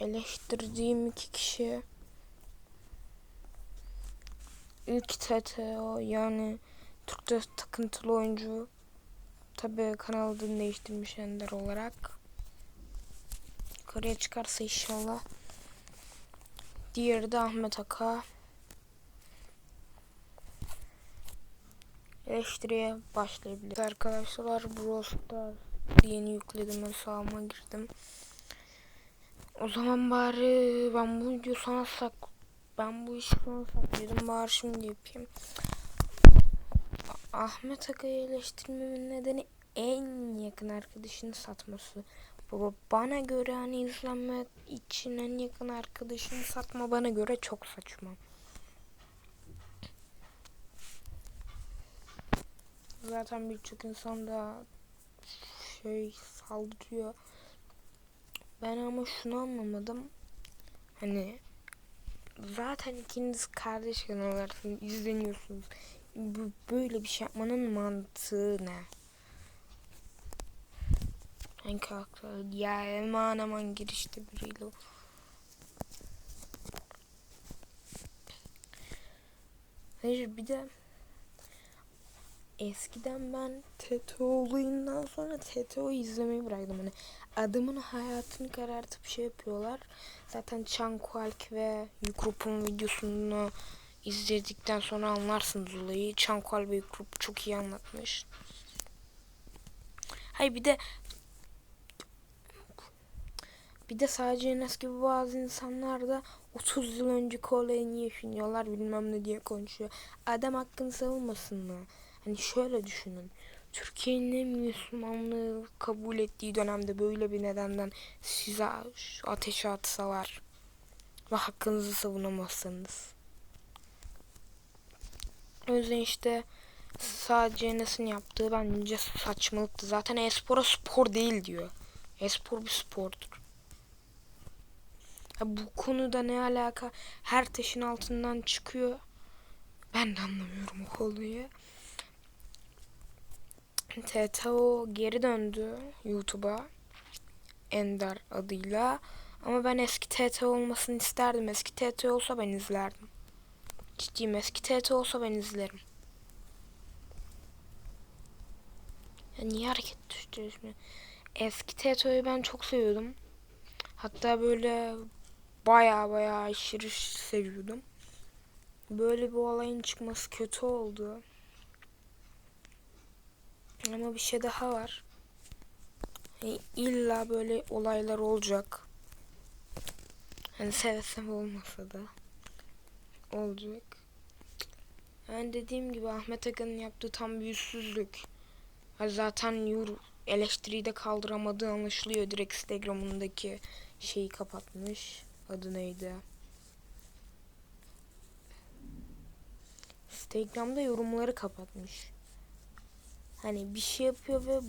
eleştirdiğim iki kişi. İlk TTO yani Türk'te takıntılı oyuncu. Tabi kanal adını değiştirmiş Ender olarak. Yukarıya çıkarsa inşallah. Diğeri de Ahmet Aka. Eleştiriye başlayabiliriz. Arkadaşlar Brawl Stars yeni yükledim hesabıma girdim o zaman bari ben bu video sana sak ben bu işi sana sakladım bari şimdi yapayım. Ahmet Aka'yı eleştirmemin nedeni en yakın arkadaşını satması. Baba bana göre hani izlenme için en yakın arkadaşını satma bana göre çok saçma. Zaten birçok insan da şey saldırıyor. Ben ama şunu anlamadım. Hani zaten ikiniz kardeş kanallarınız izleniyorsunuz. Bu, böyle bir şey yapmanın mantığı ne? Hangi karakter? Ya aman aman girişte biriyle. Hayır bir de eskiden ben TTO olayından sonra TTO izlemeyi bıraktım. Hani adamın hayatını karartıp şey yapıyorlar. Zaten Çankualk ve Yukrup'un videosunu izledikten sonra anlarsınız olayı. Çankual ve Yukrup çok iyi anlatmış. Hayır bir de bir de sadece Enes gibi bazı insanlar da 30 yıl önceki olayı niye düşünüyorlar bilmem ne diye konuşuyor. Adam hakkını savunmasın mı? Hani şöyle düşünün. Türkiye'nin en Müslümanlığı kabul ettiği dönemde böyle bir nedenden size ateşe atsalar ve hakkınızı savunamazsanız. O yüzden işte sadece Enes'in yaptığı bence saçmalıktı. Zaten espora spor değil diyor. Espor bir spordur. Ya bu konuda ne alaka? Her taşın altından çıkıyor. Ben de anlamıyorum o konuyu. TTO geri döndü YouTube'a. Ender adıyla. Ama ben eski TT olmasını isterdim. Eski TT olsa ben izlerdim. Ciddiyim eski TT olsa ben izlerim. Ya niye hareket düştürüyorsun? Eski TT'yi ben çok seviyordum. Hatta böyle baya baya aşırı seviyordum. Böyle bir olayın çıkması kötü oldu. Ama bir şey daha var. Yani illa böyle olaylar olacak. Hani sevsem olmasa da olacak. Yani dediğim gibi Ahmet Aka'nın yaptığı tam bir yüzsüzlük. Ha zaten yur eleştiriyi de kaldıramadığı anlaşılıyor. Direkt Instagram'ındaki şeyi kapatmış. Adı neydi? Instagram'da yorumları kapatmış. Hani bir şey yapıyor ve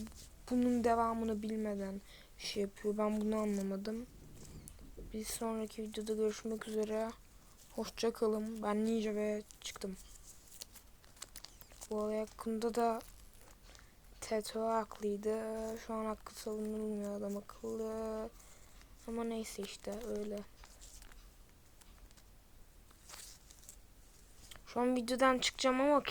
bunun devamını bilmeden şey yapıyor. Ben bunu anlamadım. Bir sonraki videoda görüşmek üzere. Hoşça kalın. Ben Ninja ve çıktım. Bu olay hakkında da Teto haklıydı. Şu an hakkı savunulmuyor adam akıllı. Ama neyse işte öyle. Şu an videodan çıkacağım ama